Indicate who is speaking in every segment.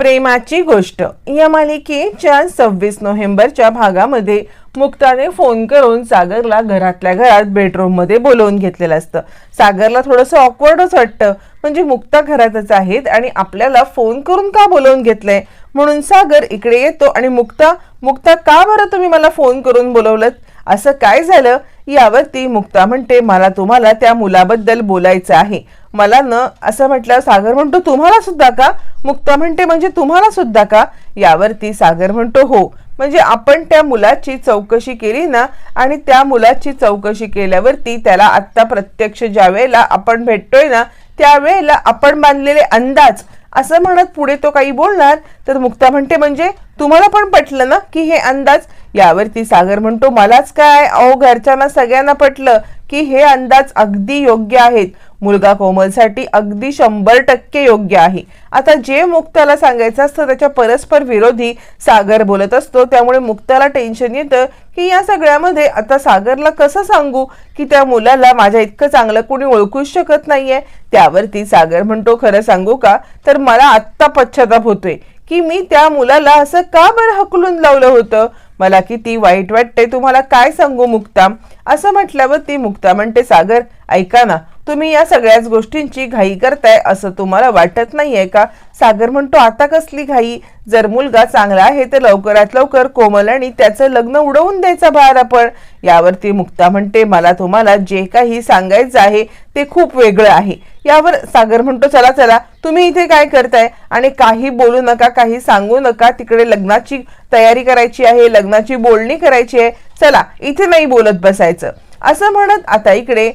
Speaker 1: प्रेमाची गोष्ट. या मालिकेच्या सव्वीस नोव्हेंबरच्या भागामध्ये मुक्ताने फोन करून सागरला घरातल्या घरात बेडरूममध्ये बोलवून घेतलेलं असतं. सागरला थोडंसं ऑकवर्डच वाटतं. म्हणजे मुक्ता घरातच आहेत आणि आपल्याला फोन करून का बोलवून घेतलंय? म्हणून सागर इकडे येतो आणि मुक्ता मुक्ता का बरं तुम्ही मला फोन करून बोलवलं असं काय झालं? यावरती मुक्ता म्हणते मला तुम्हाला त्या मुलाबद्दल बोलायचं आहे. मला न असं म्हटलं सागर म्हणतो तुम्हाला सुद्धा का? मुक्ता म्हणते म्हणजे तुम्हाला सुद्धा का? यावरती सागर म्हणतो हो. म्हणजे आपण त्या मुलाची चौकशी केली ना आणि त्या मुलाची चौकशी केल्यावरती त्याला आत्ता प्रत्यक्ष ज्या वेळेला आपण भेटतोय ना त्यावेळेला आपण बांधलेले अंदाज असं म्हणत पुढे तो काही बोलणार तर मुक्ता म्हणते म्हणजे तुम्हाला पण पटलं ना की हे अंदाज? यावरती सागर म्हणतो मलाच काय? अहो घरच्यांना सगळ्यांना पटलं की हे अंदाज अगदी योग्य आहेत. मुलगा कोमलसाठी अगदी शंभर टक्के योग्य आहे. आता जे मुक्ताला सांगायचं असतं त्याच्या परस्पर विरोधी सागर बोलत असतो. त्यामुळे मुक्ताला टेन्शन येतं की या सगळ्यामध्ये आता सागरला कसं सांगू की त्या मुलाला माझ्या इतकं चांगलं कोणी ओळखूच शकत नाहीये? त्यावरती सागर म्हणतो खरं सांगू का? तर मला आत्ता पश्चाताप होतोय की मी त्या मुलाला असं का बरं हकलून लावलं होतं? मला किती वाईट वाटते तुम्हाला काय सांगू मुक्ता? असं म्हटल्यावर ती मुक्ता म्हणते सागर ऐका ना तुम्ही या सगळ्याच गोष्टींची घाई करताय असं तुम्हाला वाटत नाहीये का? सागर म्हणतो आता कसली घाई? जर मुलगा चांगला आहे तर लवकरात लवकर कोमल आणि त्याचं लग्न उडवून द्यायचा भार आपण. यावरती मुक्ता म्हणते मला तुम्हाला जे काही सांगायचं आहे ते खूप वेगळं आहे. यावर सागर म्हणतो चला चला तुम्ही इथे काय करताय? आणि काही बोलू नका काही सांगू नका. तिकडे लग्नाची तयारी करायची आहे लग्नाची बोलणी करायची आहे. चला इथे नाही बोलत बसायचं. असं म्हणत आता इकडे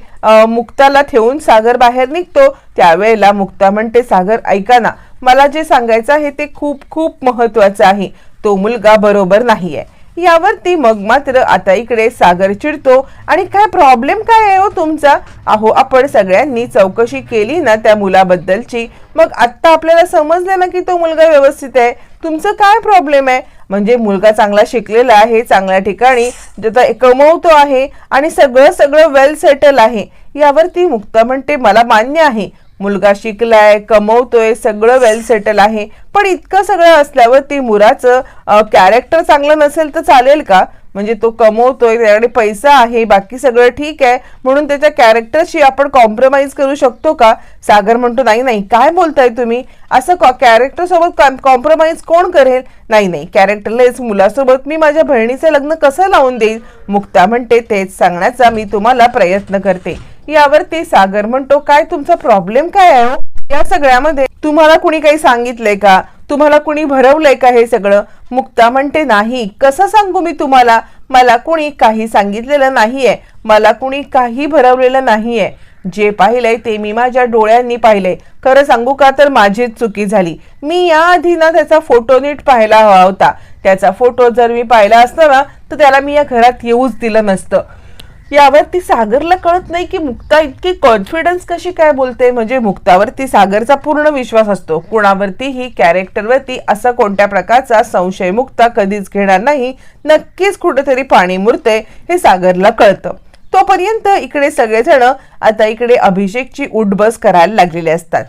Speaker 1: मुक्ताला ठेवून सागर बाहेर निघतो. त्यावेळेला मुक्ता म्हणते सागर ऐका ना मला जे सांगायचं आहे ते खूप खूप महत्वाचं आहे. तो मुलगा बरोबर नाहीये. यावरती मग मात्र आता इकडे सागर चिडतो. आणि काय प्रॉब्लेम काय आहे हो तुमचा? अहो आपण सगळ्यांनी चौकशी केली ना त्या मुलाबद्दलची. मग आत्ता आपल्याला समजलं ना की तो मुलगा व्यवस्थित आहे. तुमचं काय प्रॉब्लेम आहे? म्हणजे मुलगा चांगला शिकलेला आहे चांगल्या ठिकाणी ज्याचा कमवतो आहे आणि सगळं सगळं वेल सेटल आहे. यावर ती मुक्ता म्हणते मला मान्य आहे. मुलगा शिकलाय कमवतोय सगळं वेल सेटल आहे. पण इतकं सगळं असल्यावर ती मुलाचं कॅरेक्टर चांगलं नसेल तर चालेल का? म्हणजे तो कमवतोय त्याच्याकडे पैसा आहे बाकी सगळं ठीक आहे. म्हणून त्याच्या कॅरेक्टरशी आपण कॉम्प्रोमाइज करू शकतो का? सागर म्हणतो नाही नाही काय बोलताय तुम्ही? असं कॅरेक्टर सोबत कॉम्प्रोमाइज कोण करेल? नाही नाही कॅरेक्टरलेस मुलासोबत मी माझ्या बहिणीचं लग्न कसं लावून देईल? मुक्ता म्हणते तेच सांगण्याचा मी तुम्हाला प्रयत्न करते. यावरती सागर म्हणतो काय तुमचा प्रॉब्लेम काय आहे हो? या सगळ्यामध्ये तुम्हाला कुणी काही सांगितलंय का? तुम्हाला कुणी भरवलंय का हे सगळं? मुक्ता म्हणते नाही. कसं सांगू मी तुम्हाला? मला कुणी काही सांगितलेलं नाहीये. मला कुणी काही भरवलेलं नाहीये. जे पाहिलंय ते मी माझ्या डोळ्यांनी पाहिलंय. खरं सांगू का तर माझीच चुकी झाली. मी याआधी ना त्याचा फोटो नीट पाहायला हवा होता. त्याचा फोटो जर मी पाहिला असता ना तर त्याला मी या घरात येऊच दिलं नसतं. यावरती सागरला कळत नाही की मुक्ता इतकी कॉन्फिडन्स कशी काय बोलते? म्हणजे मुक्तावरती सागरचा पूर्ण विश्वास असतो. कुणावरती? ही कॅरेक्टरवरती असा कोणत्या प्रकारचा संशय मुक्ता कधीच घेणार नाही. नक्कीच कुठेतरी पाणी मुरते हे सागरला कळतं. तोपर्यंत इकडे सगळेजण आता इकडे अभिषेकची उठबस करायला लागलेले असतात.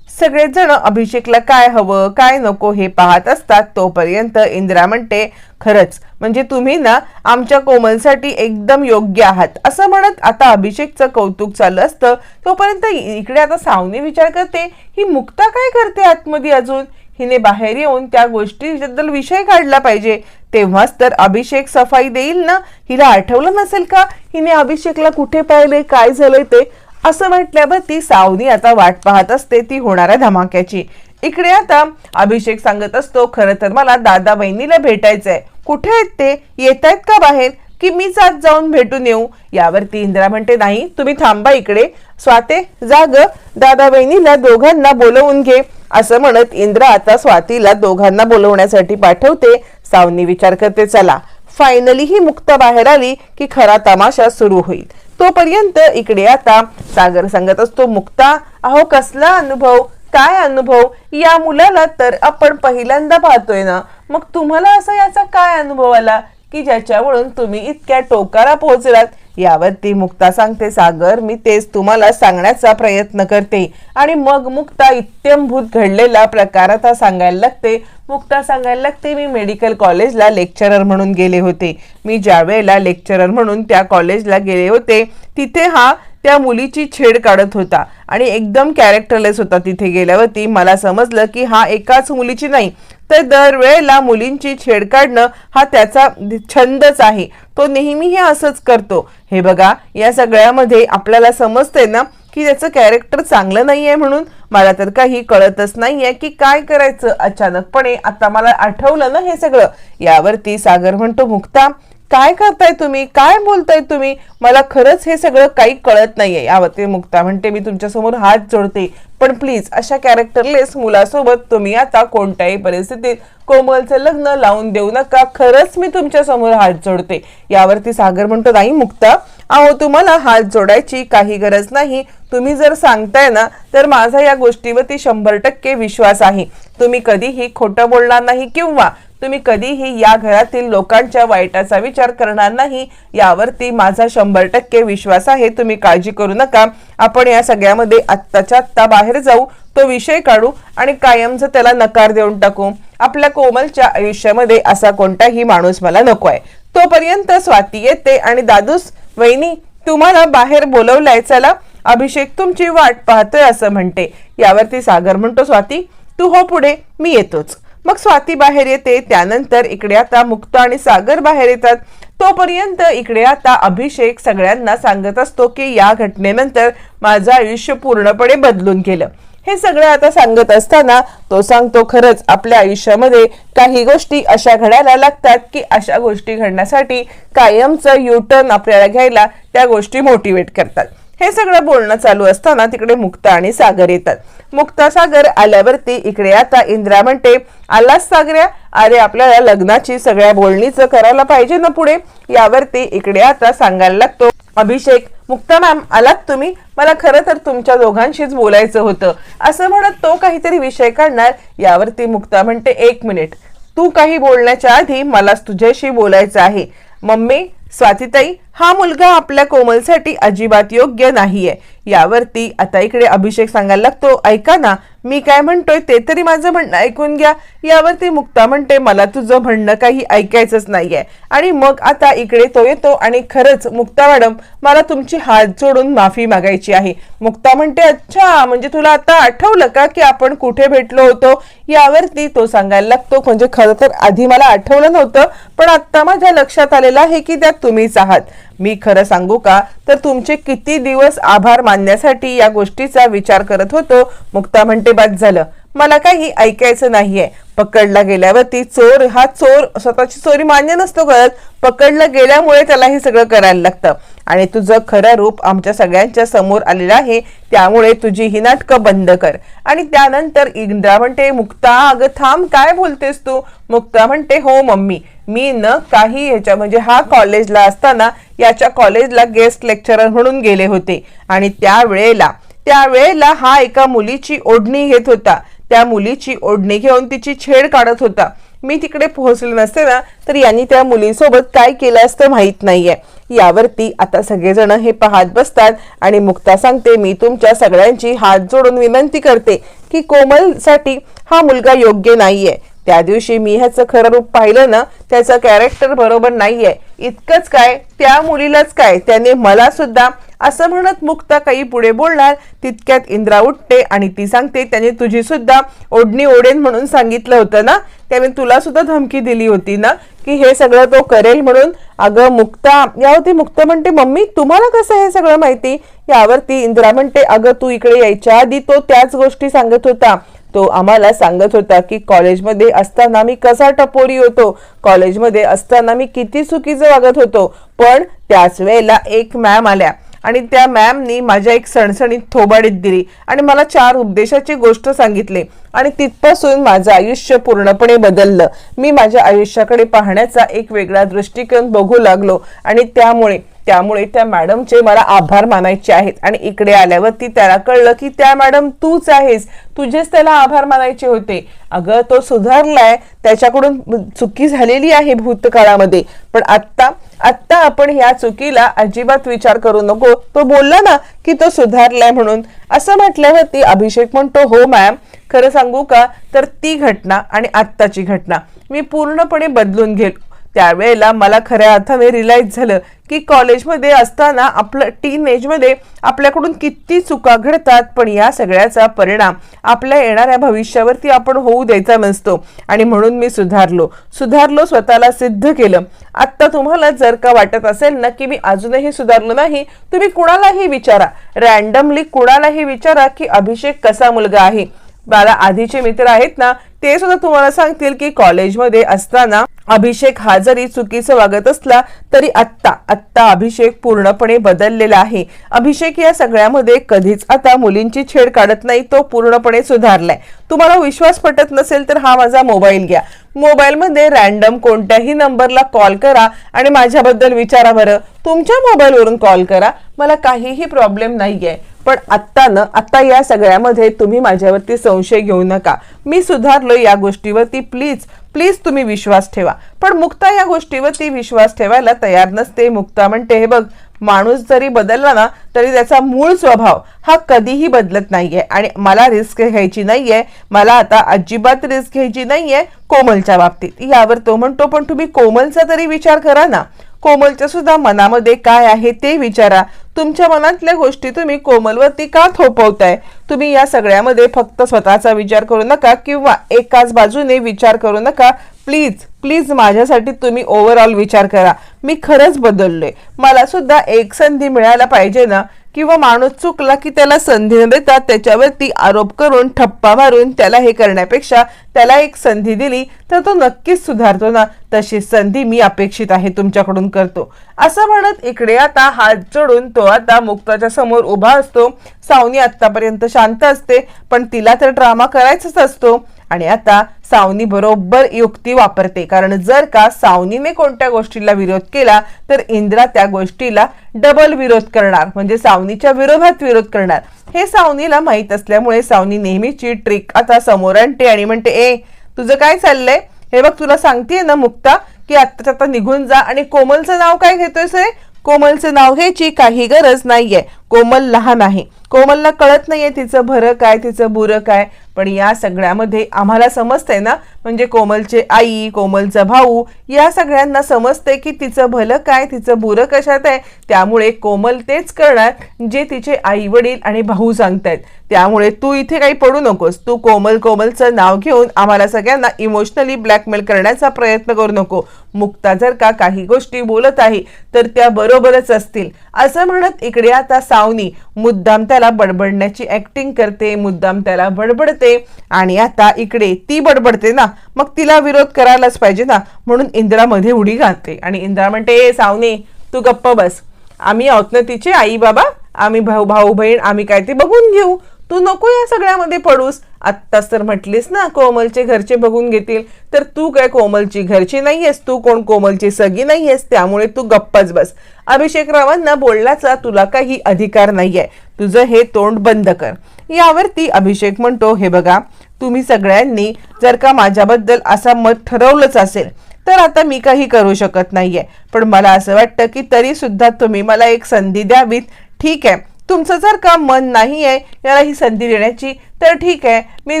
Speaker 1: सगळेजण अभिषेकला काय हवं काय नको हे पाहत असतात तोपर्यंत इंदिरा म्हणते खरंच म्हणजे तुम्ही ना आमच्या कोमलसाठी एकदम योग्य आहात. असं म्हणत आता अभिषेकचं कौतुक चालू असतं. तोपर्यंत इकडे आता सावनी विचार करते ही मुक्ता काय करते आतमध्ये अजून? हिने बाहेर येऊन त्या गोष्टीबद्दल विषय काढला पाहिजे. तेव्हाच तर अभिषेक सफाई देईल ना? हिला आठवलं नसेल का? हिने अभिषेकला कुठे पाहिले? काय झालंय ते? असं म्हटल्यावर ती सावनी आता वाट पाहत असते ती होणाऱ्या धमाक्याची. इकडे आता अभिषेक सांगत असतो खरं तर मला दादा बहिणीला भेटायचंय. कुठे आहेत ते? येत आहेत का बाहेर? की मीच आज जाऊन भेटून येऊ? यावरती इंदिरा म्हणते नाही तुम्ही थांबा इकडे. स्वाते जाग दादा बहिणीला दोघांना बोलवून घे. असं म्हणत इंद्रा आता स्वातीला दोघांना बोलवण्यासाठी पाठवते. सावनी विचार करते चला. फायनली ही मुक्त बाहेर आली की खरा तमाशा सुरू होईल. तोपर्यंत इकडे आता सागर सांगत असतो मुक्ता अहो कसला अनुभव? काय अनुभव? या मुलाला तर आपण पहिल्यांदा पाहतोय ना. मग तुम्हाला असा याचा काय अनुभव आला? की ज्याच्यावरून तुम्ही इतक्या टोकाला पोहोचलात यावरती मुक्ता सांगते सागर मी तेच तुम्हाला सांगण्याचा प्रयत्न करते. आणि मग मुक्ता इत्यंभूत घडलेला प्रकार आता सांगायला लागते. मुक्ता सांगायला लागते मी मेडिकल कॉलेजला लेक्चरर म्हणून गेले होते. मी ज्या वेळेला लेक्चरर म्हणून त्या कॉलेजला गेले होते तिथे हा त्या मुलीची छेड काढत होता. आणि एकदम कॅरेक्टरलेस होता तिथे गेल्यावरती. मला समजलं की हा एकाच मुलीची नाही तर दरवेळेला मुलींची छेड काढणं हा त्याचा छंदच आहे. तो नेहमीही असंच करतो. हे बघा या सगळ्यामध्ये आपल्याला समजतंय ना की त्याचं कॅरेक्टर चांगलं नाही आहे म्हणून मला तर काही कळतच नाहीये की काय करायचं अचानकपणे. आता मला आठवलं ना हे सगळं. यावरती सागर म्हणतो मुक्ता काय करताय तुम्ही? काय बोलताय तुम्ही? मला खरंच हे सगळं काही कळत नाहीये यावरती मुक्ता म्हणते मी तुमच्यासमोर हात जोडते. पण प्लीज अशा कॅरेक्टरलेस मुलासोबत तुम्ही आता कोणत्याही परिस्थितीत कोमलचं लग्न लावून देऊ नका. खरंच मी तुमच्यासमोर हात जोडते. यावरती सागर म्हणतो नाही मुक्ता अहो तुम्हाला हात जोडायची काही गरज नाही. तुम्ही जर सांगताय ना तर माझा या गोष्टीवरती शंभर टक्के विश्वास आहे. तुम्ही कधीही खोटं बोलणार नाही किंवा तुम्ही कधीही या घरातील लोकांच्या वाईटाचा विचार करणार नाही. यावरती माझा शंभर टक्के विश्वास आहे. तुम्ही काळजी करू नका. आपण या सगळ्यामध्ये आत्ताच्या आत्ता बाहेर जाऊ. तो विषय काढू आणि कायमचं त्याला नकार देऊन टाकू. आपल्या कोमलच्या आयुष्यामध्ये असा कोणताही माणूस मला नको आहे तोपर्यंत स्वाती येते आणि दादूस वहिनी तुम्हाला बाहेर बोलवलंय चला अभिषेक तुमची वाट पाहतोय असं म्हणते. यावरती सागर म्हणतो स्वाती तू हो पुढे मी येतोच. मग स्वाती बाहेर येते त्यानंतर इकडे आता मुक्त आणि सागर बाहेर येतात. तोपर्यंत इकडे आता अभिषेक सगळ्यांना सांगत असतो की या घटनेनंतर माझं आयुष्य पूर्णपणे बदलून गेलं. हे सगळं आता सांगत असताना तो सांगतो खरंच आपल्या आयुष्यामध्ये काही गोष्टी अशा घडायला लागतात की अशा गोष्टी घडण्यासाठी कायमचं युटर्न आपल्याला घ्यायला त्या गोष्टी मोटिवेट करतात. हे सगळं बोलणं चालू असताना तिकडे मुक्ता आणि सागर येतात. मुक्ता सागर आल्यावरती इकडे आता इंद्रा म्हणते आलास सागऱ्या? अरे आपल्याला लग्नाची सगळ्या बोलणीचं करायला पाहिजे ना पुढे. यावरती इकडे आता सांगायला लागतो अभिषेक मुक्ता मॅम आलात तुम्ही? मला खरं तर तुमच्या दोघांशीच बोलायचं होतं. असं म्हणत तो काहीतरी विषय काढणार यावरती मुक्ता म्हणते एक मिनिट. तू काही बोलण्याच्या आधी मला तुझ्याशी बोलायचं आहे. मम्मी स्वातीताई हा मुलगा आपल्या कोमलसाठी अजिबात योग्य नाहीये. यावरती आता इकडे अभिषेक सांगायला लागतो ऐका ना मी काय म्हणतोय ते तरी माझं म्हणणं ऐकून घ्या. यावरती मुक्ता म्हणते मला तुझं म्हणणं काही ऐकायचंच नाहीये. आणि मग आता इकडे तो येतो आणि खरंच मुक्ता मॅडम मला तुमची हात जोडून माफी मागायची आहे. मुक्ता म्हणते अच्छा म्हणजे तुला आता आठवलं का की आपण कुठे भेटलो होतो? यावरती तो सांगायला लागतो म्हणजे खरं तर आधी मला आठवलं नव्हतं पण आता माझ्या लक्षात आलेलं आहे की त्यात तुम्हीच आहात. मी खरं सांगू का? तर तुमचे किती दिवस आभार मानण्यासाठी या गोष्टीचा विचार करत होतो? मुक्ता म्हणते बाद झालं. मला काही ऐकायचं नाहीये. पकडला गेल्यावरती चोर हा चोर स्वतःची चोरी मान्य नसतो करत पकडला गेल्यामुळे त्याला हे सगळं करायला लागतं. आणि तुझं खरं रूप आमच्या सगळ्यांच्या समोर आलेलं आहे त्यामुळे तुझी ही नाटकं बंद कर. आणि त्यानंतर इंद्रा म्हणते मुक्ता अगं थांब काय बोलतेस तू? मुक्ता म्हणते हो मम्मी मी न काही ह्याच्या म्हणजे हा कॉलेजला असताना याच्या कॉलेजला गेस्ट लेक्चरर म्हणून गेले होते. आणि त्यावेळेला त्यावेळेला हा एका मुलीची ओढणी घेत होता. त्या मुलीची ओढणी घेऊन तिची छेड काढत होता. मी तिकडे पोहोचले नसते ना तर यांनी त्या मुलीसोबत काय केलं असतं माहीत नाहीये. यावरती आता सगळेजण हे पाहत बसतात आणि मुक्ता सांगते मी तुमच्या सगळ्यांची हात जोडून विनंती करते की कोमलसाठी हा मुलगा योग्य नाहीये. त्या दिवशी मी ह्याचं खरं रूप पाहिलं ना त्याचं कॅरेक्टर बरोबर नाहीये. इतकंच काय? त्या मुलीलाच काय? त्याने मला सुद्धा असं म्हणत मुक्ता काही पुढे बोलणार तितक्यात इंद्रा उठते आणि ती सांगते त्याने तुझी सुद्धा ओढणी ओढेन म्हणून सांगितलं होतं ना? त्याने तुला सुद्धा धमकी दिली होती ना? की हे सगळं तो करेल म्हणून? अगं मुक्ता यावरती मुक्ता म्हणते मम्मी तुम्हाला कसं हे सगळं माहिती? यावरती इंद्रा म्हणते अगं तू इकडे यायच्या आधी तो त्याच गोष्टी सांगत होता. तो आम्हाला सांगत होता की कॉलेजमध्ये असताना मी कसा टपोरी होतो. कॉलेजमध्ये असताना मी किती चुकीचं वागत होतो. पण त्याच वेळेला एक मॅम आल्या. आणि त्या मॅमनी माझ्या एक सणसणीत थोबाडीत दिली आणि मला चार उपदेशाची गोष्ट सांगितली. आणि तिथपासून माझं आयुष्य पूर्णपणे बदललं. मी माझ्या आयुष्याकडे पाहण्याचा एक वेगळा दृष्टिकोन बघू लागलो आणि त्यामुळे त्यामुळे त्या मॅडमचे मला आभार मानायचे आहेत. आणि इकडे आल्यावरती त्याला कळलं की त्या मॅडम तूच आहेस. तुझेच त्याला आभार मानायचे होते. अगं तो सुधारलाय. त्याच्याकडून चुकी झालेली आहे भूतकाळामध्ये. पण आत्ता आत्ता आपण ह्या चुकीला अजिबात विचार करू नको. तो बोलला ना की तो सुधारलाय म्हणून. असं म्हटल्यावरती अभिषेक म्हणतो हो मॅम. खरं सांगू का? तर ती घटना आणि आत्ताची घटना मी पूर्णपणे बदलून घेईल त्यावेळेला मला खऱ्या अर्थाने रिलाईज झालं की कॉलेजमध्ये असताना आपलं टीन एजमध्ये आपल्याकडून किती चुका घडतात पण या सगळ्याचा परिणाम आपल्या येणाऱ्या भविष्यावरती आपण होऊ द्यायचा नसतो. आणि म्हणून मी सुधारलो. सुधारलो स्वतःला सिद्ध केलं. आत्ता तुम्हाला जर का वाटत असेल ना की मी अजूनही सुधारलो नाही तुम्ही कुणालाही विचारा. रॅन्डमली कुणालाही विचारा की अभिषेक कसा मुलगा आहे. मला आधीचे मित्र आहेत ना ते सुद्धा तुम्हाला सांगतील की कॉलेजमध्ये असताना अभिषेक हा जरी चुकीचं वागत असला तरी आत्ता आत्ता अभिषेक पूर्णपणे बदललेला आहे. अभिषेक या सगळ्यामध्ये कधीच आता मुलींची छेड काढत नाही तो पूर्णपणे सुधारलाय. तुम्हाला विश्वास पटत नसेल तर हा माझा मोबाईल घ्या. मोबाईलमध्ये रॅन्डम कोणत्याही नंबरला कॉल करा आणि माझ्याबद्दल विचारा बरं. तुमच्या मोबाईलवरून कॉल करा. मला काहीही प्रॉब्लेम नाही आहे पण आत्ता न आत्ता या सगळ्यामध्ये तुम्ही माझ्यावरती संशय घेऊ नका. मी सुधारलो या गोष्टीवरती. प्लीज प्लीज तुम्ही विश्वास ठेवा. पण मुक्ता या गोष्टीवर ती विश्वास ठेवायला तयार नसते. मुक्ता म्हणते हे बघ माणूस जरी बदलला ना तरी त्याचा मूळ स्वभाव हा कधीही बदलत नाहीये आणि मला रिस्क घ्यायची नाहीये. मला आता अजिबात रिस्क घ्यायची नाहीये कोमलच्या बाबतीत. यावर तो म्हणतो पण तुम्ही कोमलचा तरी विचार करा ना. कोमलच्या सुद्धा मनामध्ये काय आहे ते विचारा. तुमच्या मनातल्या गोष्टी तुम्ही कोमलवरती का थोपवताय? तुम्ही या सगळ्यामध्ये फक्त स्वतःचा विचार करू नका किंवा एकाच बाजूने विचार करू नका. प्लीज प्लीज माझ्यासाठी तुम्ही ओव्हरऑल विचार करा. मी खरंच बदललोय. मला सुद्धा एक संधी मिळायला पाहिजे ना? किंवा माणूस चुकला की त्याला संधी न देता त्याच्यावरती आरोप करून ठप्पा मारून त्याला हे करण्यापेक्षा त्याला एक संधी दिली तर तो नक्कीच सुधारतो ना. तशी संधी मी अपेक्षित आहे तुमच्याकडून करतो. असं म्हणत इकडे आता हात जोडून तो आता मुक्ताच्या समोर उभा असतो. सावनी आत्तापर्यंत शांत असते पण तिला तर ड्रामा करायचाच असतो. आणि आता सावनी बरोबर युक्ती वापरते. कारण जर का सावनीने कोणत्या गोष्टीला विरोध केला तर इंद्रा त्या गोष्टीला डबल विरोध करणार. म्हणजे सावनीच्या विरोधात विरोध करणार. हे सावनीला माहीत असल्यामुळे सावनी नेहमीची ट्रिक आता समोर आणते आणि म्हणते ए तुझं काय चाललंय? हे बघ तुला सांगतेय ना मुक्ता की आत्ताच आता निघून जा आणि कोमलचं नाव काय घेतोयस रे? कोमलचं नाव घ्यायची काही गरज नाहीये. कोमल लहान आहे. कोमलला कळत नाहीये तिचं भरं काय तिचं बुरं काय. पण या सगळ्यामध्ये आम्हाला समजतंय ना? म्हणजे कोमलचे आई कोमलचा भाऊ या सगळ्यांना समजते की तिचं भलं काय तिचं बुरं कशात आहे? त्यामुळे कोमल तेच करणार जे तिचे आई वडील आणि भाऊ सांगतायत. त्यामुळे तू इथे काही पडू नकोस. तू कोमल कोमलचं नाव घेऊन आम्हाला सगळ्यांना इमोशनली ब्लॅकमेल करण्याचा प्रयत्न करू नको. मुक्ता जर का काही गोष्टी बोलत आहे तर त्या बरोबरच असतील. असं म्हणत इकडे आता सावनी मुद्दाम त्याला बडबडण्याची ऍक्टिंग करते मुद्दाम त्याला बडबडते. आणि आता इकडे ती बडबडते ना मग तिला विरोध करायलाच पाहिजे ना म्हणून इंदिरा मध्ये उडी घालते. आणि इंदिरा म्हणते सावने तू गप्प बस. आम्ही आहोत ना तिचे आई बाबा आम्ही भाऊ भाऊ बहीण आम्ही काय ते बघून घेऊ. तू नको या सगळ्यामध्ये पडूस. आत्ताच तर म्हटलीस ना कोमलचे घरचे बघून घेतील. तर तू काय कोमलची घरची नाहीयेस तू कोण कोमलची सगी नाहीयेस त्यामुळे तू गप्पच बस. अभिषेक रावांना बोलण्याचा तुला काही अधिकार नाहीये. तुझं हे तोंड बंद कर. यावरती अभिषेक म्हणतो हे बघा तुम्ही सगळ्यांनी जर का माझ्याबद्दल असा मत ठरवलंच असेल तर आता मी काही करू शकत नाहीये. पण मला असं वाटतं की तरी सुद्धा तुम्ही मला एक संधी द्यावीत. ठीक आहे तुमचं जर का मन नाही आहे याला ही संधी देण्याची तर ठीक आहे मी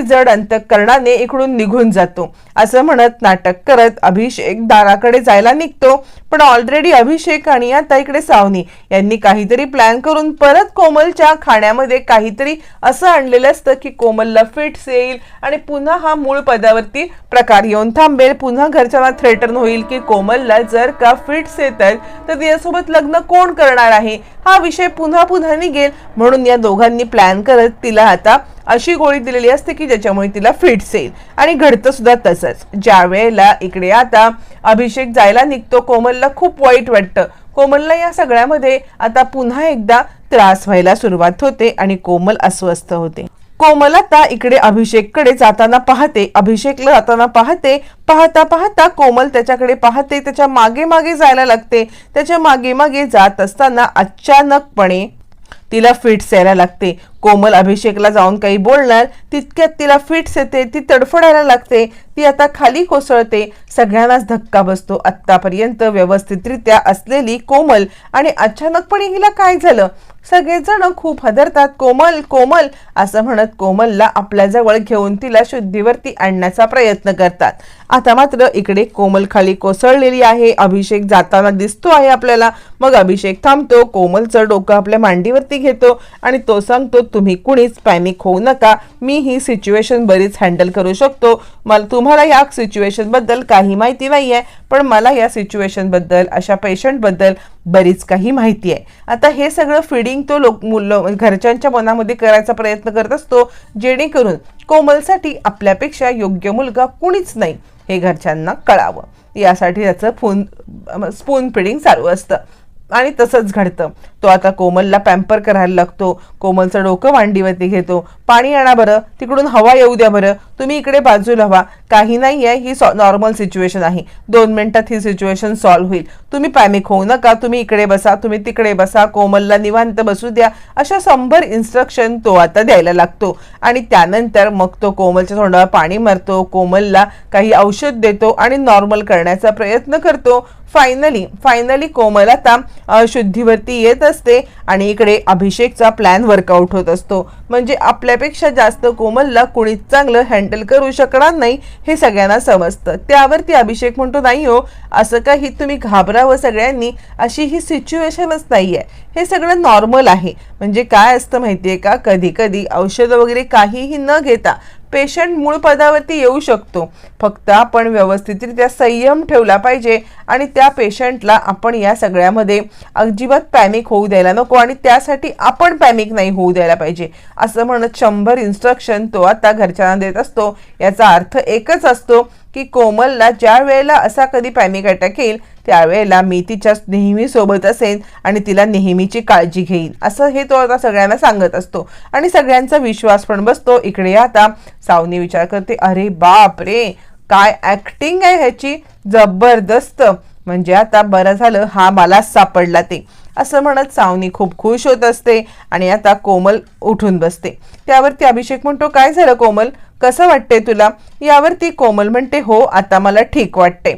Speaker 1: जड अंतकरणाने इकडून निघून जातो. असं म्हणत नाटक करत अभिषेक दाराकडे जायला निघतो. पण ऑलरेडी अभिषेक आणि आता इकडे सावनी यांनी काहीतरी प्लॅन करून परत कोमलच्या खाण्यामध्ये काहीतरी असं आणलेलं असतं की कोमलला फिट्स येईल आणि पुन्हा हा मूळ पदावरती प्रकार येऊन थांबेल. पुन्हा घरच्यांना थ्रेटन होईल की कोमलला जर का फिट्स येत आहेत तर तिच्यासोबत लग्न कोण करणार आहे? हा विषय पुन्हा पुन्हा निघेल. म्हणून या दोघांनी प्लॅन करत तिला आता अशी गोळी दिलेली असते की ज्याच्यामुळे तिला फिट्स येईल. आणि घडतं सुद्धा तसंच. ज्या वेळेला इकडे आता अभिषेक जायला निघतो कोमलला खूप वाईट वाटतं. कोमलला या सगळ्यामध्ये आता पुन्हा एकदा त्रास व्हायला सुरुवात होते आणि कोमल अस्वस्थ होते. कोमल आता इकडे अभिषेककडे जाताना पाहते अभिषेकला जाताना पाहते पाहता पाहता कोमल त्याच्याकडे पाहते त्याच्यामागे मागे जायला लागते. त्याच्यामागे मागे जात असताना अचानकपणे तिला फिट्स यायला लागते. कोमल अभिषेकला जाऊन काही बोलणार तितक्यात तिला फिट्स येते ती तडफडायला लागते ती आता खाली कोसळते. सगळ्यांनाच धक्का बसतो. आत्तापर्यंत व्यवस्थितरित्या असलेली कोमल आणि अचानकपणे हिला काय झालं? सगळेजण खूप हदरतात कोमल कोमल असं म्हणत कोमलला आपल्याजवळ घेऊन तिला शुद्धीवरती आणण्याचा प्रयत्न करतात. आता मात्र इकडे कोमल खाली कोसळलेली आहे अभिषेक जाताना दिसतो आहे आपल्याला. मग अभिषेक थांबतो कोमलचं डोकं आपल्या मांडीवरती घेतो आणि तो सांगतो तुम्ही कुणीच पॅनिक होऊ नका मी ही सिच्युएशन बरीच हँडल करू शकतो. मला तुम्हाला या सिच्युएशनबद्दल काही माहिती नाही आहे पण मला या सिच्युएशनबद्दल अशा पेशंटबद्दल बरीच काही माहिती आहे. आता हे सगळं फिडिंग तो लोक मुलं म्हणजे घरच्यांच्या मनामध्ये करायचा प्रयत्न करत असतो जेणेकरून कोमलसाठी आपल्यापेक्षा योग्य मुलगा कुणीच नाही हे घरच्यांना कळावं. यासाठी त्याचं फोन स्पून फिडिंग चालू असतं. आणि तसंच घडतं. तो आता कोमलला पॅम्पर करायला लागतो. कोमलचं डोकं मांडीवरती घेतो. पाणी आणा बरं. तिकडून हवा येऊ द्या बरं. तुम्ही इकडे बाजूला व्हा. काही नाही आहे ही नॉर्मल सिच्युएशन आहे. दोन मिनिटात ही सिच्युएशन सॉल्व्ह होईल. तुम्ही पॅनिक होऊ नका. तुम्ही इकडे बसा तुम्ही तिकडे बसा. कोमलला निवांत बसू द्या. अशा शंभर इन्स्ट्रक्शन तो आता द्यायला लागतो. आणि त्यानंतर मग तो कोमलच्या तोंडावर पाणी मारतो. कोमलला काही औषध देतो आणि नॉर्मल करण्याचा प्रयत्न करतो. फायनली फायनली कोमल आता शुद्धीवरती येत असते आणि इकडे अभिषेकचा प्लॅन वर्कआउट होत असतो. म्हणजे आपल्यापेक्षा जास्त कोमलला कुणीच चांगलं हँडल करू शकणार नाही हे सगळ्यांना समजतं. त्यावरती अभिषेक म्हणतो नाही हो असं काही तुम्ही घाबरावं सगळ्यांनी अशी ही सिच्युएशनच नाही आहे हे सगळं नॉर्मल आहे. म्हणजे काय असतं माहितीये का? कधी कधी औषधं वगैरे काहीही न घेता पेशंट मूळ पदावरती येऊ शकतो. फक्त आपण व्यवस्थितरित्या संयम ठेवला पाहिजे आणि त्या पेशंटला आपण या सगळ्यामध्ये अजिबात पॅनिक होऊ द्यायला नको आणि त्यासाठी आपण पॅनिक नाही होऊ द्यायला पाहिजे. असं म्हणत शंभर इन्स्ट्रक्शन तो आता घरच्यांना देत असतो. याचा अर्थ एकच असतो की कोमलला ज्या वेळेला असा कधी पॅनिक अटॅक येईल त्यावेळेला मी तिच्या नेहमी सोबत असेन आणि तिला नेहमीची काळजी घेईन. असं हे तो आता सगळ्यांना सांगत असतो. आणि सगळ्यांचा विश्वास पण बसतो. इकडे आता सावनी विचार करते अरे बाप रे काय ॲक्टिंग आहे ह्याची? जबरदस्त! म्हणजे आता बरं झालं हा मला सापडला ते. असं म्हणत सावनी खूप खुश होत असते आणि आता कोमल उठून बसते. त्यावरती अभिषेक म्हणतो काय झालं कोमल? कसं वाटते तुला? यावरती कोमल म्हणते हो आता मला ठीक वाटते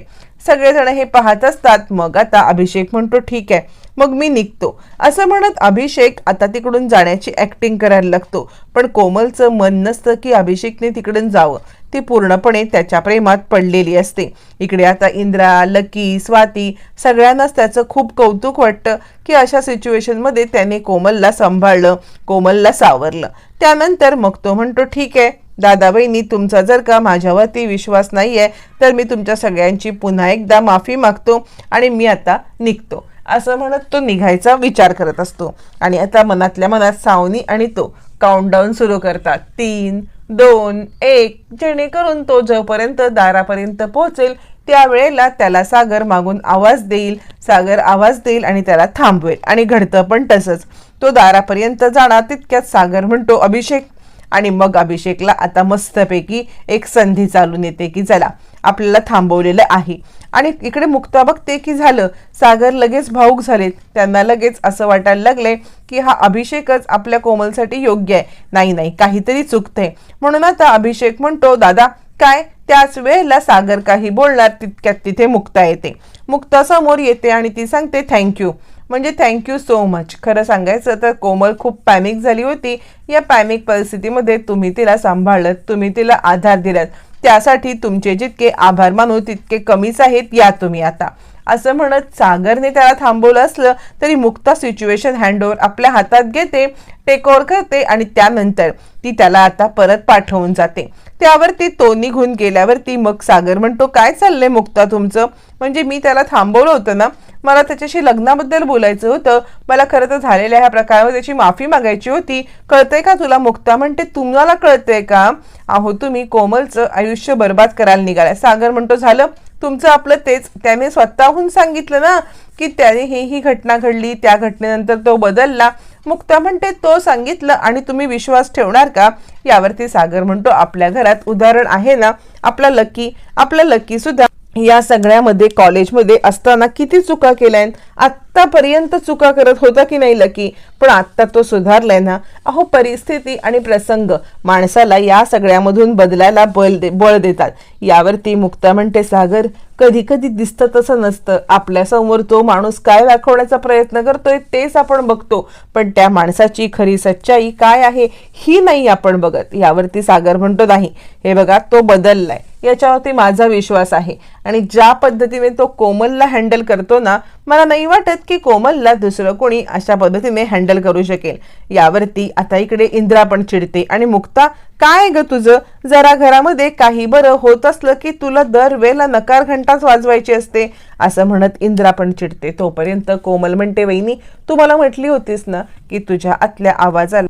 Speaker 1: सगळेजण हे पाहत असतात मग आता अभिषेक म्हणतो ठीक आहे मग मी निघतो. असं म्हणत अभिषेक आता तिकडून जाण्याची ॲक्टिंग करायला लागतो. पण कोमलचं मन नसतं की अभिषेकने तिकडून जावं. ती पूर्णपणे त्याच्या प्रेमात पडलेली असते. इकडे आता इंद्रा लकी स्वाती सगळ्यांनाच त्याचं खूप कौतुक वाटतं की अशा सिच्युएशनमध्ये त्याने कोमलला सांभाळलं कोमलला सावरलं. त्यानंतर मग तो म्हणतो ठीक आहे दादा बहिणी तुमचा जर का माझ्यावरती विश्वास नाही आहे तर मी तुमच्या सगळ्यांची पुन्हा एकदा माफी मागतो आणि मी आता निघतो. असं म्हणत तो निघायचा विचार करत असतो. आणि आता मनातल्या मनात सावनी आणि तो काउंटडाऊन सुरू करतात. तीन दोन एक जेणेकरून तो जोपर्यंत दारापर्यंत पोहोचेल त्यावेळेला त्याला सागर मागून आवाज देईल. सागर आवाज देईल आणि त्याला थांबवेल. आणि घडतं पण तसंच. तो दारापर्यंत जाणार तितक्यात सागर म्हणतो अभिषेक आणि मग अभिषेकला आता मस्तपैकी एक संधी चालून येते की चला आपल्याला थांबवलेलं आहे. आणि इकडे मुक्ता बघते की झालं सागर लगेच भाऊक झालेत. त्यांना लगेच असं वाटायला लागले की हा अभिषेकच आपल्या कोमलसाठी योग्य आहे. नाही नाही काहीतरी चुकतंय. म्हणून आता अभिषेक म्हणतो दादा काय? त्याच वेळेला सागर काही बोलणार तितक्यात तिथे मुक्ता येते. मुक्ता समोर येते आणि ती सांगते थँक्यू. म्हणजे थँक्यू सो मच खरं सांगायचं तर कोमल खूप पॅनिक झाली होती. या पॅनिक परिस्थितीमध्ये तुम्ही तिला सांभाळलं तुम्ही तिला आधार दिलात. त्यासाठी तुमचे जितके आभार मानू तितके कमीच आहेत. या तुम्ही आता. असं म्हणत सागरने त्याला थांबवलं असलं तरी मुक्ता सिच्युएशन हँडओव्हर आपल्या हातात घेते टेक ओव्हर करते आणि त्यानंतर ती त्याला आता परत पाठवून जाते. त्यावरती तो निघून गेल्यावरती मग सागर म्हणतो काय चाललंय मुक्ता तुमचं? म्हणजे मी त्याला थांबवलं होतं ना मला त्याच्याशी लग्नाबद्दल बोलायचं होतं. मला खरं तर झालेल्या ह्या प्रकारावर त्याची माफी मागायची होती. कळतंय का तुला? मुक्ता म्हणते तुम्हाला कळतंय का? अहो तुम्ही कोमलचं आयुष्य बर्बाद करायला निघालाय. सागर म्हणतो झालं. तुमचं आपलं तेच. त्याने स्वतःहून सांगितलं ना की त्याने ही ही घटना घडली. त्या घटनेनंतर तो बदलला. मुक्ता म्हणते तो सांगितलं आणि तुम्ही विश्वास ठेवणार का? यावरती सागर म्हणतो आपल्या घरात उदाहरण आहे ना. आपला लकी आपला लकी सुद्धा या सगळ्यामध्ये कॉलेजमध्ये असताना किती चुका केल्या आत्तापर्यंत चुका करत होता की नाही लकी? पण आत्ता तो सुधारलाय ना. अहो परिस्थिती आणि प्रसंग माणसाला या सगळ्यामधून बदलायला बल दे बळ देतात. यावरती मुक्ता म्हणते सागर कधी कधी दिसतं तसं नसतं. आपल्यासमोर तो माणूस काय दाखवण्याचा प्रयत्न करतोय तेच आपण बघतो. पण त्या माणसाची खरी सच्चाई काय आहे ही नाही आपण बघत. यावरती सागर म्हणतो नाही. हे बघा तो बदललाय. याच्यावरती माझा विश्वास आहे. आणि ज्या पद्धतीने तो कोमलला हँडल करतो ना मला नाही वाटत की कोमलला दुसरं कोणी अशा पद्धतीने हँडल करू शकेल. यावरती आता इकडे इंद्रा पण चिडते. आणि मुक्ता काय ग तुझं? जरा घरामध्ये काही बरं होत असलं की तुला दरवेळेला नकार घंटाच वाजवायची असते. असं म्हणत इंद्रा पण चिडते. तोपर्यंत कोमल म्हणते वहिनी तू मला म्हटली होतीस ना की तुझ्या आतल्या आवाजाला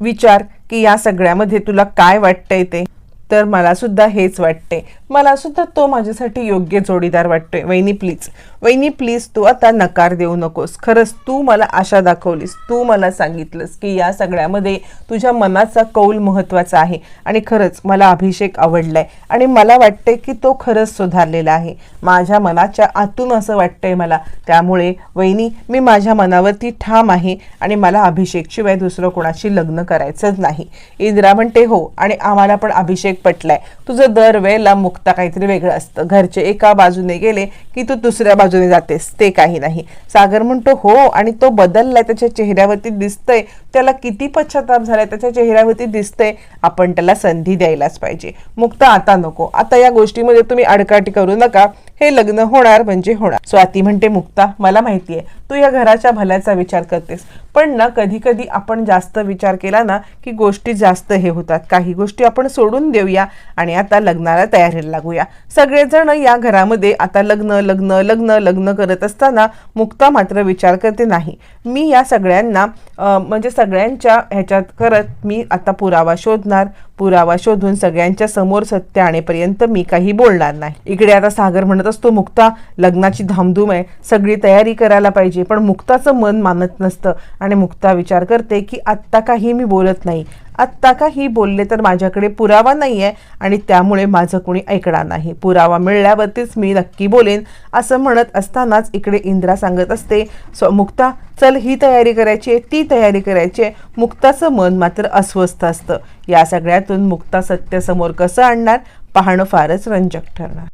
Speaker 1: विचार की या सगळ्यामध्ये तुला काय वाटतंय ते? तर मला सुद्धा हेच वाटते. मला सुद्धा तो माझ्यासाठी योग्य जोडीदार वाटतोय. वहिनी प्लीज वहिनी प्लीज तू आता नकार देऊ नकोस. खरंच तू मला आशा दाखवलीस. तू मला सांगितलंस की या सगळ्यामध्ये तुझ्या मनाचा कौल महत्त्वाचा आहे. आणि खरंच मला अभिषेक आवडलाय. आणि मला वाटतंय की तो खरंच सुधारलेला आहे. माझ्या मनाच्या आतून असं वाटतंय मला. त्यामुळे वहिनी मी माझ्या मनावरती ठाम आहे आणि मला अभिषेकशिवाय दुसरं कोणाशी लग्न करायचंच नाही. इंदिरा म्हणते हो आणि आम्हाला पण अभिषेक पटलाय. तुझं दरवेळेला मुक्ता काहीतरी वेगळं असतं. घरचे एका बाजूने गेले की तू दुसऱ्या बाजूने जातेस ते काही नाही. सागर म्हणतो हो आणि तो बदललाय त्याच्या चेहऱ्यावरती दिसतंय. त्याला किती पश्चाताप झालाय त्याच्या चेहऱ्यावरती दिसतंय. आपण त्याला संधी द्यायलाच पाहिजे. मुक्ता आता नको. आता या गोष्टीमध्ये तुम्ही अडकाटी करू नका. हे लग्न होणार म्हणजे होणार. स्वाती म्हणते मुक्ता मला माहिती आहे तू या घराच्या भल्याचा विचार करतेस. पण ना कधी कधी आपण जास्त विचार केला ना की गोष्टी जास्त हे होतात. काही गोष्टी आपण सोडून देऊया आणि आता लग्नाला तयारीला लागूया. सगळेजण या घरामध्ये आता लग्न लग्न लग्न लग्न करत असताना मुक्ता मात्र विचार करते नाही. मी या सगळ्यांना म्हणजे सगळ्यांच्या ह्याच्यात करत मी आता पुरावा शोधणार. पुरावा शोधून सगळ्यांच्या समोर सत्य आणेपर्यंत मी काही बोलणार नाही. इकडे आता सागर म्हणत असतो मुक्ता लग्नाची धामधूम आहे. सगळी तयारी करायला पाहिजे. पण मुक्ताचं मन मानत नसतं. आणि मुक्ता विचार करते की आत्ता काही मी बोलत नाही. आत्ता काही बोलले तर माझ्याकडे पुरावा नाही आहे आणि त्यामुळे माझं कोणी ऐकणार नाही. पुरावा मिळल्यावरतीच मी नक्की बोलेन असं म्हणत असतानाच इकडे इंद्रा सांगत असते स्व मुक्ता चल ही तयारी करायची आहे ती तयारी करायची आहे. मुक्ताचं मन मात्र अस्वस्थ असतं. या सगळ्यातून मुक्ता सत्य समोर कसं आणणार? पाहणं फारच रंजक ठरणार.